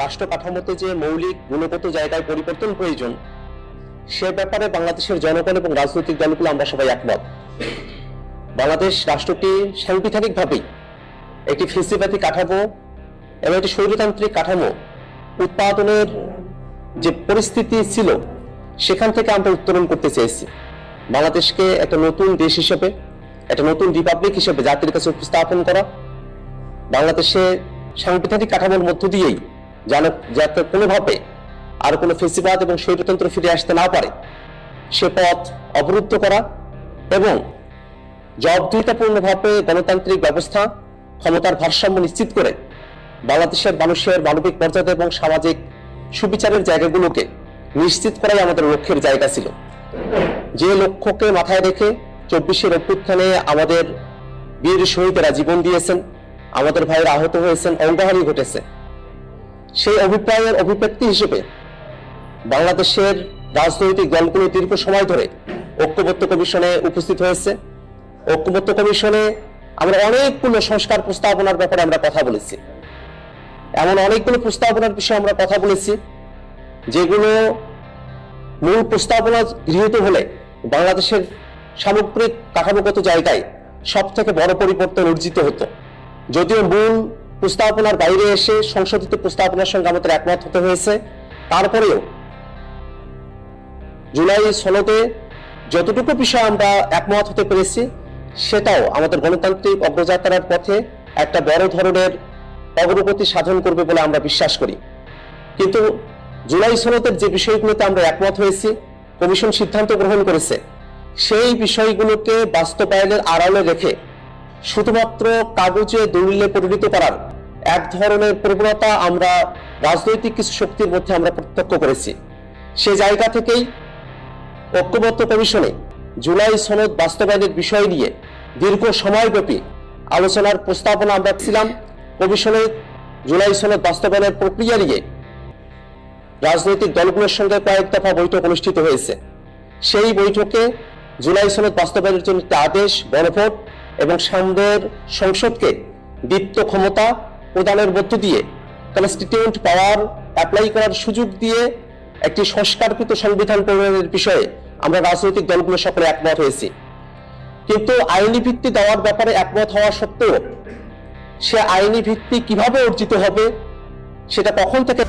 রাষ্ট্র কাঠামোতে যে মৌলিক গুণগত জায়গায় পরিবর্তন প্রয়োজন, সে ব্যাপারে বাংলাদেশের জনগণ এবং রাজনৈতিক দলগুলো আমরা সবাই একমত। বাংলাদেশ রাষ্ট্রটি সাংবিধানিকভাবেই একটি ফেসিবাদী কাঠামো এবং একটি স্বৈরতান্ত্রিক কাঠামো। উৎপাদনের যে পরিস্থিতি ছিল, সেখান থেকে আমরা উত্তরণ করতে চেয়েছি। বাংলাদেশকে একটা নতুন দেশ হিসেবে, একটা নতুন রিপাবলিক হিসেবে জাতির কাছে উপস্থাপন করা, বাংলাদেশে সাংবিধানিক কাঠামোর মধ্য দিয়েই যেন যাতে কোনোভাবে আর কোনো ফেসিবাদ এবং স্বৈরতন্ত্র ফিরে আসতে না পারে। সে পথ অবরুদ্ধ করা এবং জবাবদিহিতাপূর্ণভাবে গণতান্ত্রিক ব্যবস্থা, ক্ষমতার ভারসাম্য নিশ্চিত করে বাংলাদেশের মানুষের মানবিক মর্যাদা এবং সামাজিক সুবিচারের জায়গাগুলোকে নিশ্চিত করাই আমাদের লক্ষ্যের জায়গা ছিল। যে লক্ষ্যকে মাথায় রেখে চব্বিশের অভ্যুত্থানে আমাদের বীর শহীদেরা জীবন দিয়েছেন, আমাদের ভাইয়েরা আহত হয়েছেন, অঙ্গহানি ঘটেছে। সেই অভিপ্রায়ের অভিব্যক্তি হিসেবে বাংলাদেশের রাজনৈতিক দলগুলো দীর্ঘ সময় ধরে ঐক্যবদ্ধ কমিশনে উপস্থিত হয়েছে। ঐক্যবদ্ধ কমিশনে আমরা অনেকগুলো সংস্কার প্রস্তাবনার ব্যাপারে আমরা কথা বলেছি। এমন অনেকগুলো প্রস্তাবনার বিষয়ে আমরা কথা বলেছি, যেগুলো মূল প্রস্তাবনা গৃহীত হলে বাংলাদেশের সামগ্রিক কাঠামোগত জায়গায় সব থেকে বড় পরিবর্তন অর্জিত হতো। যদিও মূল প্রস্তাবনার বাইরে এসে সংশোধিত প্রস্তাবনার সঙ্গে আমাদের একমত হতে হয়েছে। তারপরেও জুলাই সনদে যতটুকু বিষয় আমরা একমত হতে পেরেছি, সেটাও আমাদের গণতান্ত্রিক অগ্রযাত্রার পথে একটা বড় ধরনের অগ্রগতি সাধন করবে বলে আমরা বিশ্বাস করি। কিন্তু জুলাই সনদের যে বিষয়গুলোতে আমরা একমত হয়েছি, কমিশন সিদ্ধান্ত গ্রহণ করেছে, সেই বিষয়গুলোকে বাস্তবায়নের আড়ালে রেখে শুধুমাত্র কাগজে দলিলে পরিণত করার এক ধরনের প্রবণতা আমরা, রাজনৈতিক কিছু শক্তির মধ্যে আমরা প্রত্যক্ষ করেছি। সে জায়গা থেকেই ঐক্যবদ্ধ কমিশনে জুলাই সনদ বাস্তবায়নের বিষয় নিয়ে দীর্ঘ সময়ব্যাপী আলোচনার প্রস্তাবনা আমরা ছিলাম। কমিশনে জুলাই সনদ বাস্তবায়নের প্রক্রিয়া নিয়ে রাজনৈতিক দলগুলোর সঙ্গে কয়েক দফা বৈঠক অনুষ্ঠিত হয়েছে। সেই বৈঠকে জুলাই সনদ বাস্তবায়নের জন্য একটি আদেশ, গণভোট এবং সামনের সংসদকে দীপ্ত ক্ষমতা প্রদানের মধ্য দিয়ে কনস্টিটিউন্ট পাওয়ার অ্যাপ্লাই করার সুযোগ দিয়ে একটি সংস্কারকৃত সংবিধান প্রণয়নের বিষয়ে আমরা রাজনৈতিক দলগুলো সকলে একমত হয়েছি। কিন্তু আইনি ভিত্তি দেওয়ার ব্যাপারে একমত হওয়া সত্ত্বেও সে আইনি ভিত্তি কীভাবে অর্জিত হবে, সেটা কখন থেকে